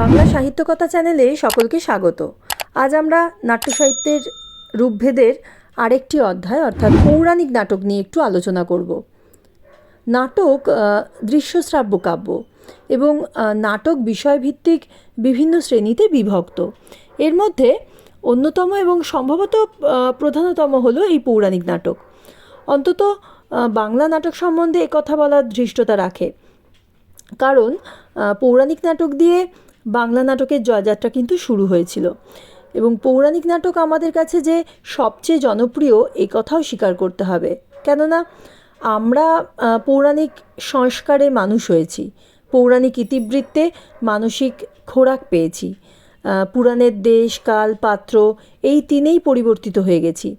বাংলা সাহিত্যকথা চ্যানেলে সকলকে স্বাগত। আজ আমরা নাট্য সাহিত্যের রূপভেদের আরেকটি অধ্যায়, অর্থাৎ পৌরাণিক নাটক নিয়ে একটু আলোচনা করব। নাটক দৃশ্যশ্রাব্য কাব্য এবং নাটক বিষয়ভিত্তিক বিভিন্ন শ্রেণীতে বিভক্ত। এর মধ্যে অন্যতম এবং সম্ভবত প্রধানতম হলো এই পৌরাণিক নাটক। অন্তত বাংলা নাটক সম্বন্ধে কথা বলার ধৃষ্টতা রাখে। কারণ পৌরাণিক নাটক দিয়ে বাংলা নাটকের জয়যাত্রা কিন্তু শুরু হয়েছিল। এবং পৌরাণিক নাটক আমাদের কাছে যে সবচেয়ে জনপ্রিয় এই কথাও স্বীকার করতে হবে। কেননা, আমরা পৌরাণিক সংস্কারে মানুষ হয়েছি। পৌরাণিক ইতিবৃত্তে মানসিক খোরাক পেয়েছি। পুরাণের দেশ, কাল, পাত্র এই তিনেই পরিবর্তিত হয়ে গেছি।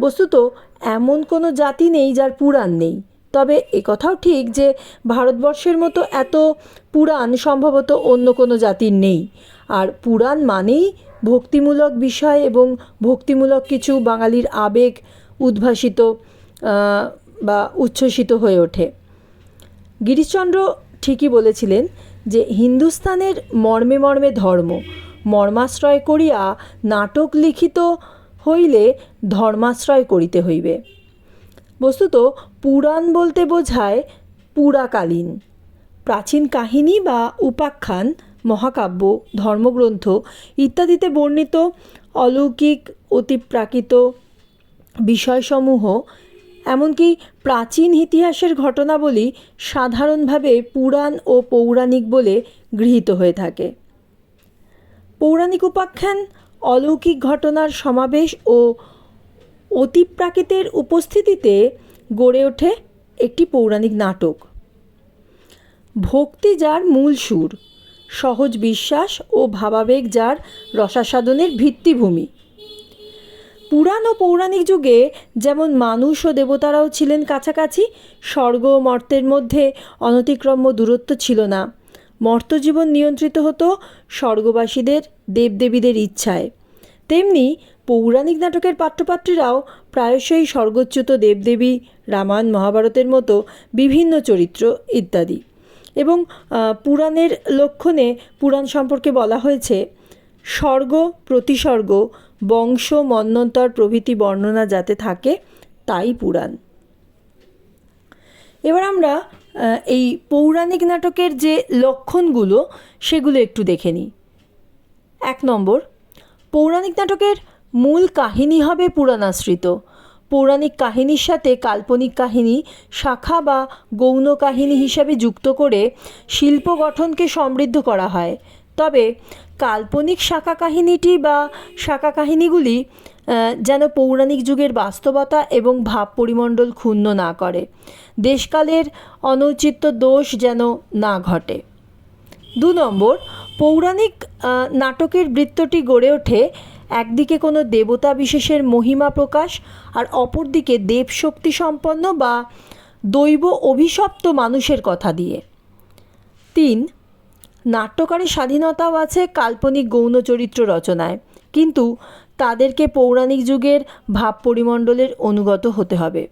বস্তুত, এমন কোনো জাতি নেই যার পুরাণ নেই। তবে কথাও ঠিক যে ভারতবর্ষের মতো এত পুরাণ সম্ভবত অন্য কোনো জাতির নেই। আর পুরাণ মানেই ভক্তিমূলক বিষয় এবং ভক্তিমূলক কিছু বাঙালির আবেগ উদ্ভাসিত বা উচ্ছ্বসিত হয়ে ওঠে। গিরিশচন্দ্র ঠিকই বলেছিলেন যে হিন্দুস্থানের মর্মে মর্মে ধর্ম, মর্মাশ্রয় করিয়া নাটক লিখিত হইলে ধর্মাশ্রয় করিতে হইবে। বস্তুত পুরাণ বলতে বোঝায় পুরাকালীন। প্রাচীন কাহিনী বা উপাখ্যান, মহাকাব্য, ধর্মগ্রন্থ ইত্যাদিতে বর্ণিত অলৌকিক, অতিপ্রাকৃত বিষয়সমূহ, এমনকি প্রাচীন ইতিহাসের ঘটনাবলী সাধারণভাবে পুরাণ ও পৌরাণিক বলে গৃহীত হয়ে থাকে। পৌরাণিক উপাখ্যান, অলৌকিক ঘটনার সমাবেশ ও অতিপ্রাকৃতের উপস্থিতিতে গড়ে ওঠে একটি পৌরাণিক নাটক। ভক্তি যার মূল সুর, সহজ বিশ্বাস ও ভাবাবেগ যার রসাস্বাদনের ভিত্তিভূমি। পুরাণ ও পৌরাণিক যুগে যেমন মানুষ ও দেবতারাও ছিলেন কাছাকাছি, স্বর্গ ও মর্তের মধ্যে অনতিক্রম্য দূরত্ব ছিল না। মর্তজীবন নিয়ন্ত্রিত হতো স্বর্গবাসীদের, দেবদেবীদের ইচ্ছায়। তেমনি পৌরাণিক নাটকের পাত্রপাত্রীরাও প্রায়শই স্বর্গচ্যুত দেবদেবী, রামায়ণ, মহাভারতের মতো বিভিন্ন চরিত্র ইত্যাদি। এবং পুরাণের লক্ষণে পুরাণ সম্পর্কে বলা হয়েছে, স্বর্গ প্রতিসর্গ বংশ মন্বন্তর প্রভৃতি বর্ণনা যাতে থাকে, তাই পুরাণ। এবার আমরা এই পৌরাণিক নাটকের যে লক্ষণগুলো, সেগুলো একটু দেখে নিই। এক নম্বর, পৌরাণিক নাটকের মূল কাহিনী হবে পুরাণাশ্রিত। পৌরাণিক কাহিনীর সাথে কাল্পনিক কাহিনী, শাখা বা গৌণ কাহিনী হিসাবে যুক্ত করে শিল্প গঠনকে সমৃদ্ধ করা হয়। তবে কাল্পনিক শাখা কাহিনীটি বা শাখা কাহিনীগুলি যেন পৌরাণিক যুগের বাস্তবতা এবং ভাব পরিমণ্ডল ক্ষুণ্ণ না করে। দেশকালের অনৌচিত্য দোষ যেন না ঘটে। দু নম্বর, পৌরাণিক নাটকের বৃত্তটি গড়ে ওঠে একদিকে কোনো দেবতা বিশেষের মহিমা প্রকাশ আর অপরদিকে দেবশক্তি সম্পন্ন বা দৈব অভিশপ্ত মানুষের কথা দিয়ে। তিন নাট্যকারের স্বাধীনতাও আছে কাল্পনিক গৌণ চরিত্র রচনায়, কিন্তু তাদেরকে পৌরাণিক যুগের ভাব পরিমণ্ডলের অনুগত হতে হবে।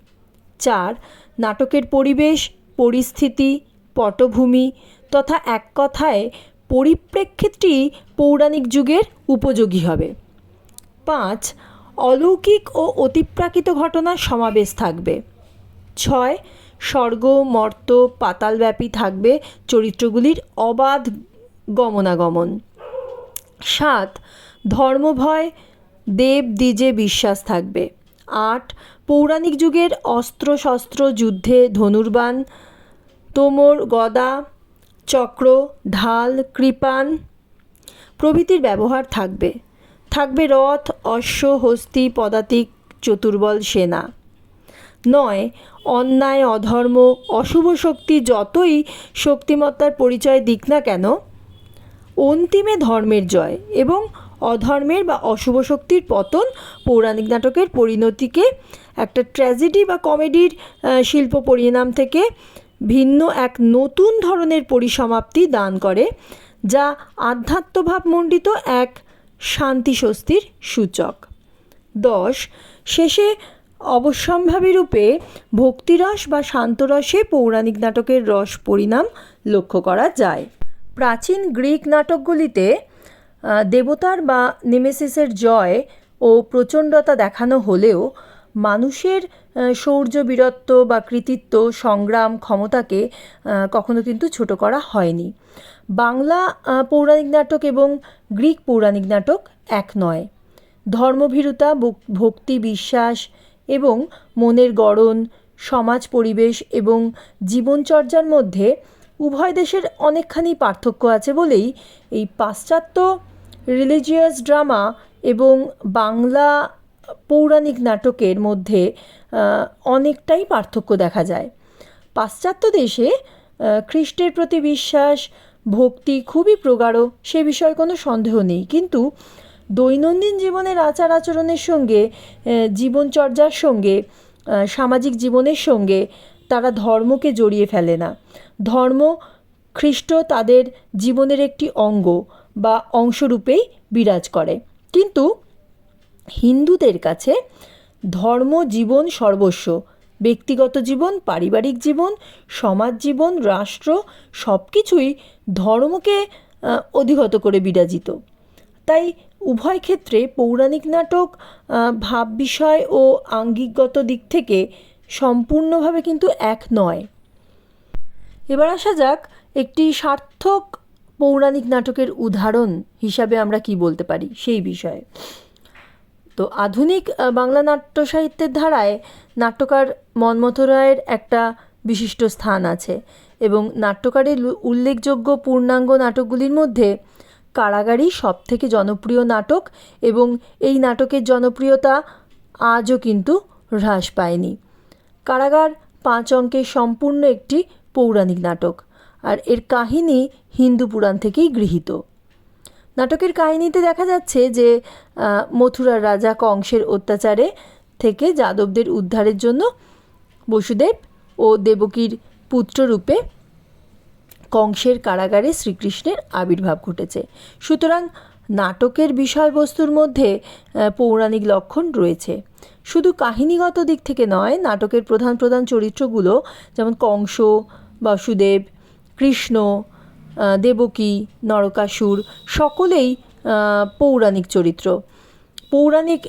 চার, নাটকের পরিবেশ, পরিস্থিতি, পটভূমি তথা এক কথায় পরিপ্রেক্ষিতটি পৌরাণিক যুগের উপযোগী হবে। পাঁচ, অলৌকিক ও অতিপ্রাকৃত ঘটনার সমাবেশ থাকবে। ছয়, স্বর্গ, মর্ত, পাতালব্যাপী থাকবে চরিত্রগুলির অবাধ গমনাগমন। সাত, ধর্মভয়, দেব দ্বিজে বিশ্বাস থাকবে। আট, পৌরাণিক যুগের অস্ত্র শস্ত্র যুদ্ধে ধনুর্বাণ, তোমর, গদা, চক্র, ঢাল, কৃপাণ প্রভৃতির ব্যবহার থাকবে। থাকবে রথ, অশ্ব, হস্তি, পদাতিক, চতুর্বল সেনা। নয়, অন্যায়, অধর্ম, অশুভ শক্তি যতই শক্তিমত্তার পরিচয় দিক না কেন, অন্তিমে ধর্মের জয় এবং অধর্মের বা অশুভ শক্তির পতন পৌরাণিক নাটকের পরিণতিকে একটা ট্র্যাজেডি বা কমেডির শিল্প পরিণাম থেকে ভিন্ন এক নতুন ধরনের পরিসমাপ্তি দান করে, যা আধ্যাত্মভাবমণ্ডিত এক শান্তি স্বস্তির সূচক। দশ, শেষে অবশ্যম্ভাবী রূপে ভক্তিরস বা শান্তরসে পৌরাণিক নাটকের রস পরিণাম লক্ষ্য করা যায়। প্রাচীন গ্রিক নাটকগুলিতে দেবতার বা নেমেসিসের জয় ও প্রচণ্ডতা দেখানো হলেও মানুষের শৌর্য বীরত্ব বা কৃতিত্ব, সংগ্রাম ক্ষমতাকে কখনো কিন্তু ছোট করা হয়নি। বাংলা পৌরাণিক নাটক এবং গ্রিক পৌরাণিক নাটক এক নয়। ধর্মভীরুতা ভক্তি, বিশ্বাস এবং মনের গড়ন, সমাজ পরিবেশ এবং জীবনচর্যার মধ্যে উভয় দেশের অনেকখানি পার্থক্য আছে বলেই এই পাশ্চাত্য রিলিজিয়াস ড্রামা এবং বাংলা পৌরাণিক নাটকের মধ্যে অনেকটাই পার্থক্য দেখা যায়। পাশ্চাত্য দেশে খ্রিস্টের প্রতি বিশ্বাস, ভক্তি খুবই প্রগাঢ়, সে বিষয়ে কোনো সন্দেহ নেই। কিন্তু দৈনন্দিন জীবনের আচার আচরণের সঙ্গে জীবনচর্যার সঙ্গে সামাজিক জীবনের সঙ্গে তারা ধর্মকে জড়িয়ে ফেলে না। ধর্ম, খ্রিস্ট তাদের জীবনের একটি অঙ্গ বা অংশরূপেই বিরাজ করে। কিন্তু হিন্দুদের কাছে ধর্ম জীবন সর্বস্ব, ব্যক্তিগত জীবন, পারিবারিক জীবন, সমাজ জীবন, রাষ্ট্র সব কিছুই ধর্মকে অধিগত করে বিরাজিত। তাই উভয় ক্ষেত্রে পৌরাণিক নাটক ভাব বিষয় ও আঙ্গিকগত দিক থেকে সম্পূর্ণভাবে কিন্তু এক নয়। এবার আসা যাক একটি সার্থক পৌরাণিক নাটকের উদাহরণ হিসাবে আমরা কি বলতে পারি সেই বিষয়ে। তো আধুনিক বাংলা নাট্য সাহিত্যের ধারায় নাট্যকার মন্মথ রায়ের একটা বিশিষ্ট স্থান আছে এবং নাট্যকারের উল্লেখযোগ্য পূর্ণাঙ্গ নাটকগুলির মধ্যে কারাগারই সবথেকে জনপ্রিয় নাটক এবং এই নাটকের জনপ্রিয়তা আজও কিন্তু হ্রাস পায়নি। কারাগার পাঁচ অঙ্কের সম্পূর্ণ একটি পৌরাণিক নাটক, আর এর কাহিনী হিন্দু পুরাণ থেকেই গৃহীত। নাটকের কাহিনীতে দেখা যাচ্ছে যে মথুরার রাজা কংসের অত্যাচারে থেকে যাদবদের উদ্ধারের জন্য বসুদেব ও দেবকীর পুত্ররূপে কংসের কারাগারে শ্রীকৃষ্ণের আবির্ভাব ঘটেছে। সুতরাং নাটকের বিষয়বস্তুর মধ্যে পৌরাণিক লক্ষণ রয়েছে। শুধু কাহিনীগত দিক থেকে নয়, নাটকের প্রধান প্রধান চরিত্রগুলো যেমন কংস, বাসুদেব, কৃষ্ণ দেবকী, নরকাসুর সকলেই পৌরাণিক চরিত্র। পৌরাণিক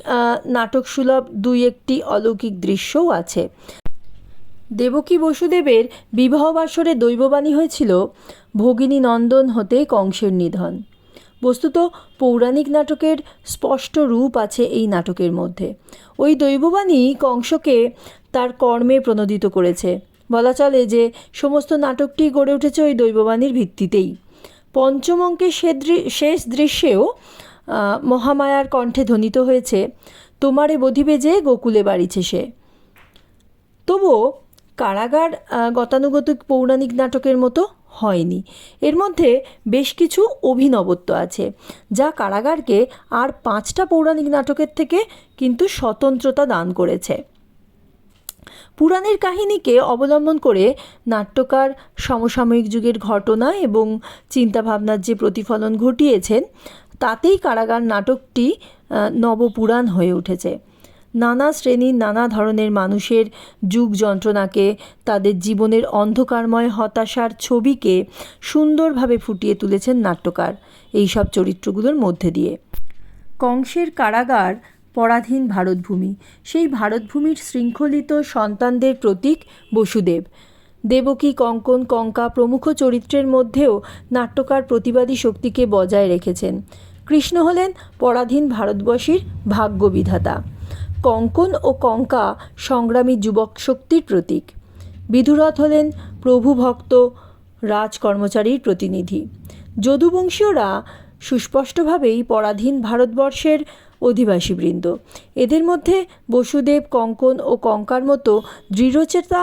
নাটক সুলভ দুই একটি অলৌকিক দৃশ্যও আছে। দেবকী বসুদেবের বিবাহ বাসরে দৈববাণী হয়েছিল, ভগিনী নন্দন হতে কংসের নিধন। বস্তুত, পৌরাণিক নাটকের স্পষ্ট রূপ আছে এই নাটকের মধ্যে। ওই দৈববাণী কংসকে তার কর্মে প্রণোদিত করেছে। বলা চলে যে সমস্ত নাটকটি গড়ে উঠেছে ওই দৈববাণীর ভিত্তিতেই। পঞ্চম অঙ্কের শেষ দৃশ্যেও মহামায়ার কণ্ঠে ধ্বনিত হয়েছে, তোমারে বধিবে যে গোকুলে বাড়িছে সে। তবুও কারাগার গতানুগতিক পৌরাণিক নাটকের মতো হয়নি। এর মধ্যে বেশ কিছু অভিনবত্ব আছে, যা কারাগারকে আর পাঁচটা পৌরাণিক নাটকের থেকে কিন্তু স্বতন্ত্রতা দান করেছে। পুরাণের কাহিনীকে অবলম্বন করে নাট্যকার সমসাময়িক যুগের ঘটনা এবং চিন্তাভাবনার যে প্রতিফলন ঘটিয়েছেন, তাতেই কারাগার নাটকটি নবপুরাণ হয়ে উঠেছে। নানা শ্রেণির নানা ধরনের মানুষের যুগ যন্ত্রণাকে, তাদের জীবনের অন্ধকারময় হতাশার ছবিকে সুন্দরভাবে ফুটিয়ে তুলেছেন নাট্যকার, এইসব চরিত্রগুলোর মধ্যে দিয়ে। কংসের কারাগার পরাধীন ভারতভূমি। সেই ভারতভূমির শৃঙ্খলিত সন্তানদের প্রতীক বসুদেব। দেবকী কঙ্কন কঙ্কা প্রমুখ চরিত্রের মধ্যেও নাট্যকার প্রতিবাদী শক্তিকে বজায় রেখেছেন। কৃষ্ণ হলেন পরাধীন ভারতবর্ষীর ভাগ্যবিধাতা। কঙ্কন ও কঙ্কা সংগ্রামী যুবক শক্তির প্রতীক। বিধুরথ হলেন প্রভু ভক্ত, রাজ কর্মচারীর প্রতিনিধি। যদুবংশীয়রা সুস্পষ্টভাবেই পরাধীন ভারতবর্ষের অধিবাসীবৃন্দ। এদের মধ্যে বসুদেব, কঙ্কন ও কঙ্কার মতো দৃঢ়চেতা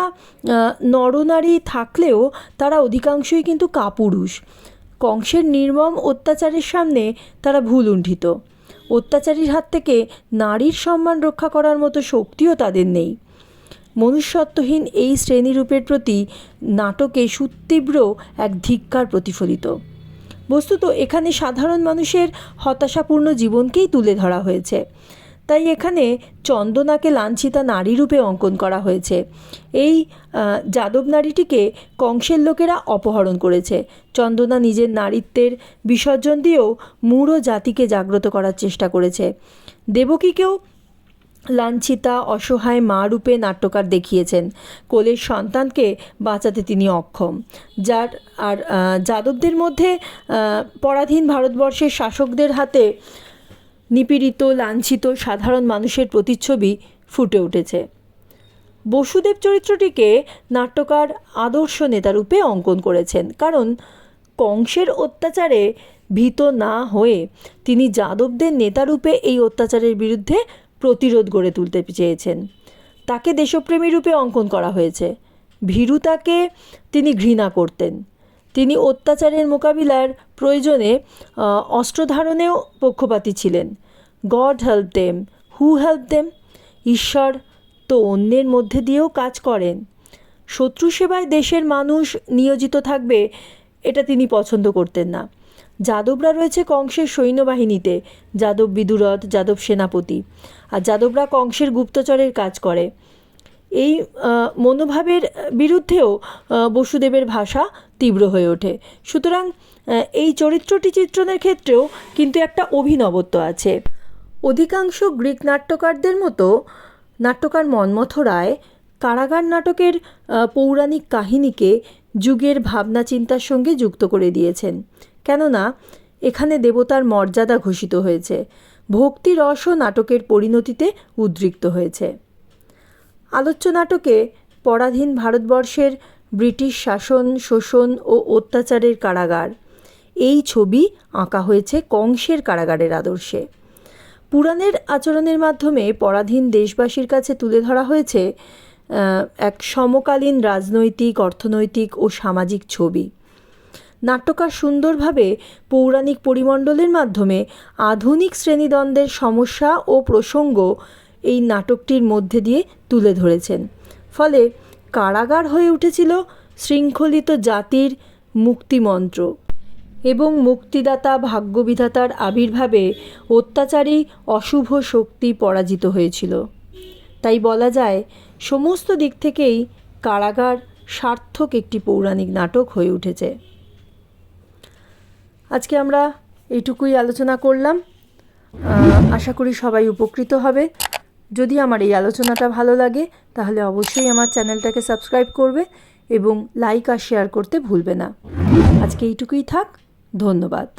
নরনারী থাকলেও তারা অধিকাংশই কিন্তু কাপুরুষ। কংসের নির্মম অত্যাচারের সামনে তারা ভুলুণ্ঠিত অত্যাচারীর হাত থেকে নারীর সম্মান রক্ষা করার মতো শক্তিও তাদের নেই। মনুষ্যত্বহীন এই শ্রেণীরূপের প্রতি নাটকে সুতীব্র এক ধিক্কার প্রতিফলিত। বস্তুত এখানে সাধারণ মানুষের হতাশাপূর্ণ জীবনকেই তুলে ধরা হয়েছে। তাই এখানে চন্দনাকে লাঞ্ছিতা নারী রূপে অঙ্কন করা হয়েছে। এই যাদব নারীটিকে কংসের লোকেরা অপহরণ করেছে। চন্দনা নিজের নারীত্বের বিসর্জন দিয়েও মূঢ় জাতিকে জাগ্রত করার চেষ্টা করেছে। দেবকীকেও লাঞ্ছিতা, অসহায়, মা রূপে নাট্যকার দেখিয়েছেন। কোলের সন্তানকে বাঁচাতে তিনি অক্ষম। যার আর যাদবদের মধ্যে পরাধীন ভারতবর্ষের শাসকদের হাতে নিপীড়িত, লাঞ্ছিত, সাধারণ মানুষের প্রতিচ্ছবি ফুটে উঠেছে। বসুদেব চরিত্রটিকে নাট্যকার আদর্শ নেতারূপে অঙ্কন করেছেন। কারণ কংসের অত্যাচারে ভীত না হয়ে তিনি যাদবদের নেতারূপে এই অত্যাচারের বিরুদ্ধে প্রতিরোধ গড়ে তুলতে চেয়েছেন। তাকে দেশপ্রেমী রূপে অঙ্কন করা হয়েছে। ভীরুতাকে তিনি ঘৃণা করতেন। তিনি অত্যাচারের মোকাবিলার প্রয়োজনে অস্ত্র ধারণেও পক্ষপাতী ছিলেন। God help them, who help them, ঈশ্বর তো অন্যের মধ্যে দিয়েও কাজ করেন। শত্রু সেবায় দেশের মানুষ নিয়োজিত থাকবে, এটা তিনি পছন্দ করতেন না। যাদবরা রয়েছে কংসের সৈন্যবাহিনীতে। যাদব বিদুরথ, যাদব সেনাপতি। আর যাদবরা কংসের গুপ্তচরের কাজ করে। এই মনোভাবের বিরুদ্ধেও বসুদেবের ভাষা তীব্র হয়ে ওঠে। সুতরাং এই চরিত্রটি চিত্রণের ক্ষেত্রেও কিন্তু একটা অভিনবত্ব আছে। অধিকাংশ গ্রিক নাট্যকারদের মতো নাট্যকার মন্মথ রায় কারাগার নাটকের পৌরাণিক কাহিনীকে যুগের ভাবনা চিন্তার সঙ্গে যুক্ত করে দিয়েছেন। কেননা, এখানে দেবতার মর্যাদা ঘোষিত হয়েছে। ভক্তি রসও নাটকের পরিণতিতে উদ্রিক্ত হয়েছে। আলোচ্য নাটকে পরাধীন ভারতবর্ষের ব্রিটিশ শাসন, শোষণ ও অত্যাচারের কারাগার। এই ছবি আঁকা হয়েছে কংসের কারাগারের আদর্শে। পুরাণের আচরণের মাধ্যমে পরাধীন দেশবাসীর কাছে তুলে ধরা হয়েছে এক সমকালীন রাজনৈতিক, অর্থনৈতিক ও সামাজিক ছবি। নাট্যকার সুন্দরভাবে পৌরাণিক পরিমণ্ডলের মাধ্যমে আধুনিক শ্রেণীদ্বন্দ্বের সমস্যা ও প্রসঙ্গ এই নাটকটির মধ্যে দিয়ে তুলে ধরেছেন। ফলে কারাগার হয়ে উঠেছিল শৃঙ্খলিত জাতির মুক্তিমন্ত্র এবং মুক্তিদাতা ভাগ্যবিধাতার আবির্ভাবে অত্যাচারী অশুভ শক্তি পরাজিত হয়েছিল। তাই বলা যায়, সমস্ত দিক থেকেই কারাগার সার্থক একটি পৌরাণিক নাটক হয়ে উঠেছে। আজকে আমরা এইটুকুই আলোচনা করলাম। আশা করি সবাই উপকৃত হবে। যদি আমার এই আলোচনাটা ভালো লাগে, তাহলে অবশ্যই আমার চ্যানেলটাকে সাবস্ক্রাইব করবে এবং লাইক আর শেয়ার করতে ভুলবে না। আজকে এইটুকুই থাক। ধন্যবাদ।